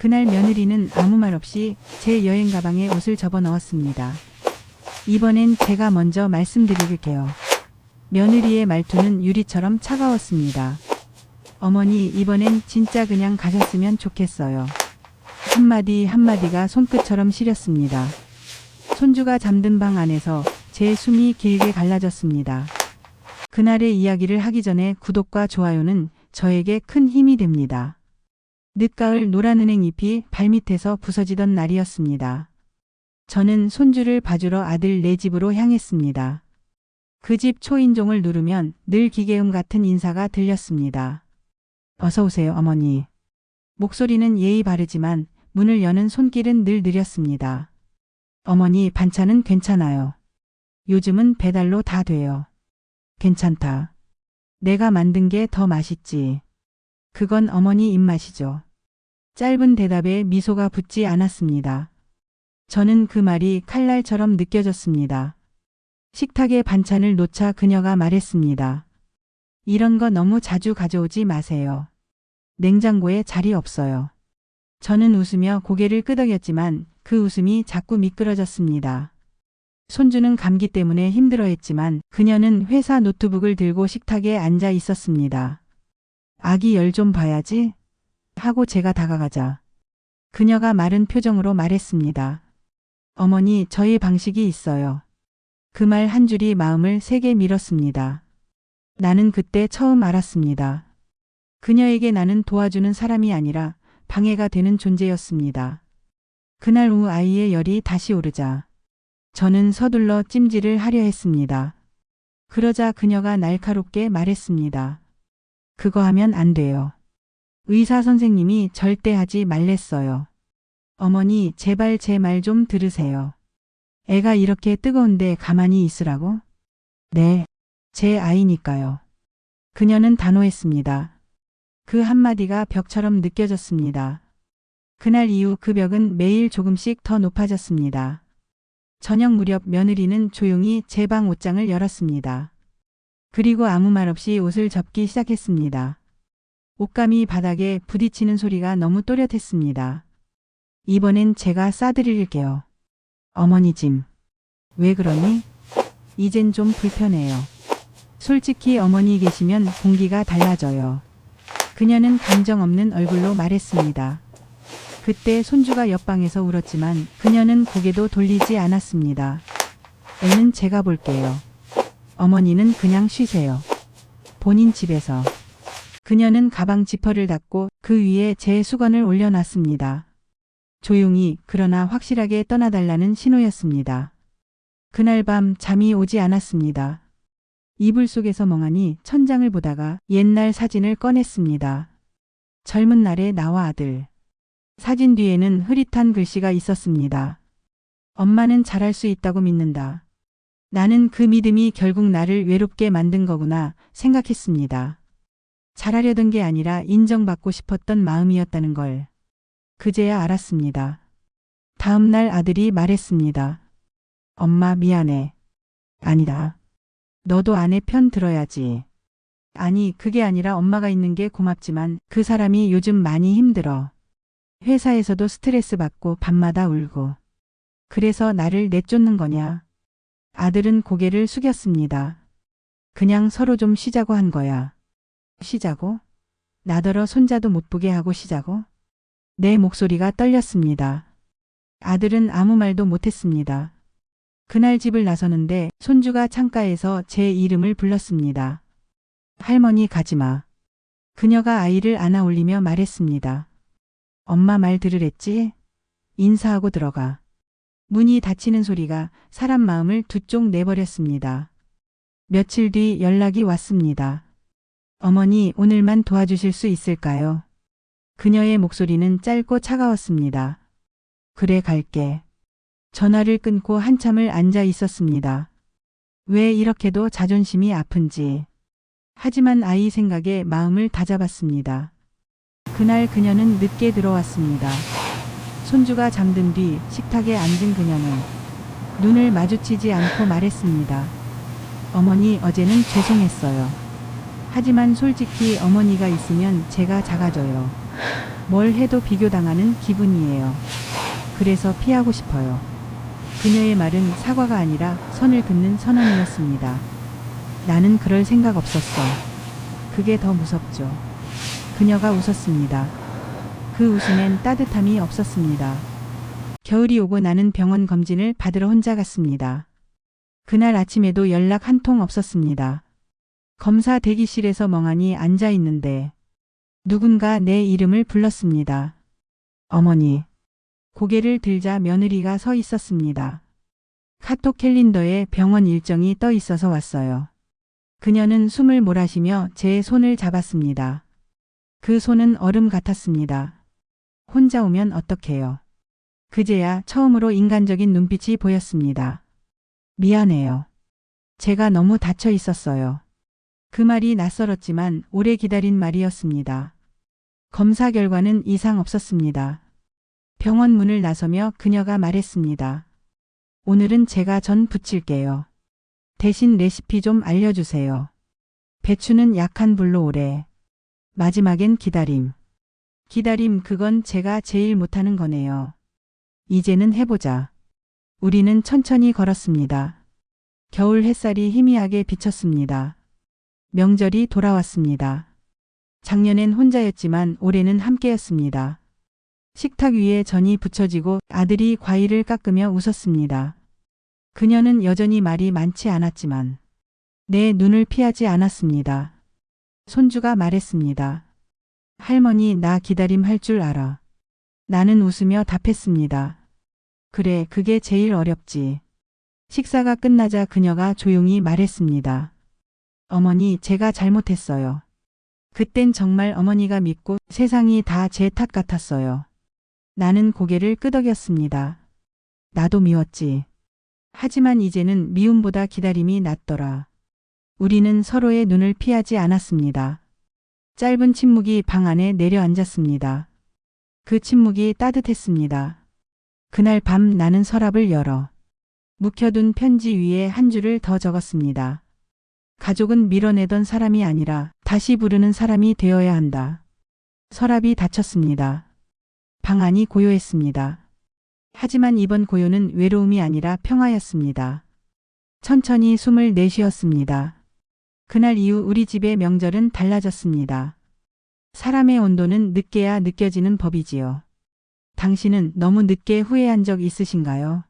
그날 며느리는 아무 말 없이 제 여행 가방에 옷을 접어 넣었습니다. 이번엔 제가 먼저 말씀드릴게요. 며느리의 말투는 유리처럼 차가웠습니다. 어머니, 이번엔 진짜 그냥 가셨으면 좋겠어요. 한마디 한마디가 손끝처럼 시렸습니다. 손주가 잠든 방 안에서 제 숨이 길게 갈라졌습니다. 그날의 이야기를 하기 전에 구독과 좋아요는 저에게 큰 힘이 됩니다. 늦가을 노란 은행 잎이 발밑에서 부서지던 날이었습니다. 저는 손주를 봐주러 아들 네 집으로 향했습니다. 그 집 초인종을 누르면 늘 기계음 같은 인사가 들렸습니다. 어서 오세요, 어머니. 목소리는 예의 바르지만 문을 여는 손길은 늘 느렸습니다. 어머니, 반찬은 괜찮아요. 요즘은 배달로 다 돼요. 괜찮다. 내가 만든 게 더 맛있지. 그건 어머니 입맛이죠. 짧은 대답에 미소가 붙지 않았습니다. 저는 그 말이 칼날처럼 느껴졌습니다. 식탁에 반찬을 놓자 그녀가 말했습니다. 이런 거 너무 자주 가져오지 마세요. 냉장고에 자리 없어요. 저는 웃으며 고개를 끄덕였지만 그 웃음이 자꾸 미끄러졌습니다. 손주는 감기 때문에 힘들어했지만 그녀는 회사 노트북을 들고 식탁에 앉아 있었습니다. 아기 열 좀 봐야지 하고 제가 다가가자. 그녀가 마른 표정으로 말했습니다. 어머니, 저희 방식이 있어요. 그 말 한 줄이 마음을 세게 밀었습니다. 나는 그때 처음 알았습니다. 그녀에게 나는 도와주는 사람이 아니라 방해가 되는 존재였습니다. 그날 후 아이의 열이 다시 오르자 저는 서둘러 찜질을 하려 했습니다. 그러자 그녀가 날카롭게 말했습니다. 그거 하면 안 돼요. 의사 선생님이 절대 하지 말랬어요. 어머니, 제발 제 말 좀 들으세요. 애가 이렇게 뜨거운데 가만히 있으라고? 네, 제 아이니까요. 그녀는 단호했습니다. 그 한마디가 벽처럼 느껴졌습니다. 그날 이후 그 벽은 매일 조금씩 더 높아졌습니다. 저녁 무렵 며느리는 조용히 제 방 옷장을 열었습니다. 그리고 아무 말 없이 옷을 접기 시작했습니다. 옷감이 바닥에 부딪히는 소리가 너무 또렷했습니다. 이번엔 제가 싸드릴게요. 어머니 짐. 왜 그러니? 이젠 좀 불편해요. 솔직히 어머니 계시면 공기가 달라져요. 그녀는 감정 없는 얼굴로 말했습니다. 그때 손주가 옆방에서 울었지만 그녀는 고개도 돌리지 않았습니다. 애는 제가 볼게요. 어머니는 그냥 쉬세요. 본인 집에서. 그녀는 가방 지퍼를 닫고 그 위에 제 수건을 올려놨습니다. 조용히 그러나 확실하게 떠나달라는 신호였습니다. 그날 밤 잠이 오지 않았습니다. 이불 속에서 멍하니 천장을 보다가 옛날 사진을 꺼냈습니다. 젊은 날의 나와 아들. 사진 뒤에는 흐릿한 글씨가 있었습니다. 엄마는 잘할 수 있다고 믿는다. 나는 그 믿음이 결국 나를 외롭게 만든 거구나 생각했습니다. 잘하려던 게 아니라 인정받고 싶었던 마음이었다는 걸. 그제야 알았습니다. 다음 날 아들이 말했습니다. 엄마 미안해. 아니다. 너도 아내 편 들어야지. 아니, 그게 아니라 엄마가 있는 게 고맙지만 그 사람이 요즘 많이 힘들어. 회사에서도 스트레스 받고 밤마다 울고. 그래서 나를 내쫓는 거냐. 아들은 고개를 숙였습니다. 그냥 서로 좀 쉬자고 한 거야. 쉬자고? 나더러 손자도 못 보게 하고 쉬자고? 내 목소리가 떨렸습니다. 아들은 아무 말도 못했습니다. 그날 집을 나서는데 손주가 창가에서 제 이름을 불렀습니다. 할머니 가지마. 그녀가 아이를 안아 올리며 말했습니다. 엄마 말 들으랬지? 인사하고 들어가. 문이 닫히는 소리가 사람 마음을 두 쪽 내버렸습니다. 며칠 뒤 연락이 왔습니다. 어머니 오늘만 도와주실 수 있을까요? 그녀의 목소리는 짧고 차가웠습니다. 그래 갈게. 전화를 끊고 한참을 앉아 있었습니다. 왜 이렇게도 자존심이 아픈지. 하지만 아이 생각에 마음을 다잡았습니다. 그날 그녀는 늦게 들어왔습니다. 손주가 잠든 뒤 식탁에 앉은 그녀는 눈을 마주치지 않고 말했습니다. 어머니 어제는 죄송했어요. 하지만 솔직히 어머니가 있으면 제가 작아져요. 뭘 해도 비교당하는 기분이에요. 그래서 피하고 싶어요. 그녀의 말은 사과가 아니라 선을 긋는 선언이었습니다. 나는 그럴 생각 없었어. 그게 더 무섭죠. 그녀가 웃었습니다. 그 웃음엔 따뜻함이 없었습니다. 겨울이 오고 나는 병원 검진을 받으러 혼자 갔습니다. 그날 아침에도 연락 한 통 없었습니다. 검사 대기실에서 멍하니 앉아 있는데 누군가 내 이름을 불렀습니다. 어머니. 고개를 들자 며느리가 서 있었습니다. 카톡 캘린더에 병원 일정이 떠 있어서 왔어요. 그녀는 숨을 몰아쉬며 제 손을 잡았습니다. 그 손은 얼음 같았습니다. 혼자 오면 어떡해요. 그제야 처음으로 인간적인 눈빛이 보였습니다. 미안해요. 제가 너무 다쳐 있었어요. 그 말이 낯설었지만 오래 기다린 말이었습니다. 검사 결과는 이상 없었습니다. 병원 문을 나서며 그녀가 말했습니다. 오늘은 제가 전 부칠게요. 대신 레시피 좀 알려주세요. 배추는 약한 불로 오래. 마지막엔 기다림. 기다림 그건 제가 제일 못하는 거네요. 이제는 해보자. 우리는 천천히 걸었습니다. 겨울 햇살이 희미하게 비쳤습니다. 명절이 돌아왔습니다. 작년엔 혼자였지만 올해는 함께였습니다. 식탁 위에 전이 붙여지고 아들이 과일을 깎으며 웃었습니다. 그녀는 여전히 말이 많지 않았지만 내 눈을 피하지 않았습니다. 손주가 말했습니다. 할머니 나 기다림 할 줄 알아. 나는 웃으며 답했습니다. 그래 그게 제일 어렵지. 식사가 끝나자 그녀가 조용히 말했습니다. 어머니 제가 잘못했어요. 그땐 정말 어머니가 믿고 세상이 다 제 탓 같았어요. 나는 고개를 끄덕였습니다. 나도 미웠지. 하지만 이제는 미움보다 기다림이 낫더라. 우리는 서로의 눈을 피하지 않았습니다. 짧은 침묵이 방 안에 내려앉았습니다. 그 침묵이 따뜻했습니다. 그날 밤 나는 서랍을 열어 묵혀둔 편지 위에 한 줄을 더 적었습니다. 가족은 밀어내던 사람이 아니라 다시 부르는 사람이 되어야 한다. 서랍이 닫혔습니다. 방 안이 고요했습니다. 하지만 이번 고요는 외로움이 아니라 평화였습니다. 천천히 숨을 내쉬었습니다. 그날 이후 우리 집의 명절은 달라졌습니다. 사람의 온도는 늦게야 느껴지는 법이지요. 당신은 너무 늦게 후회한 적 있으신가요?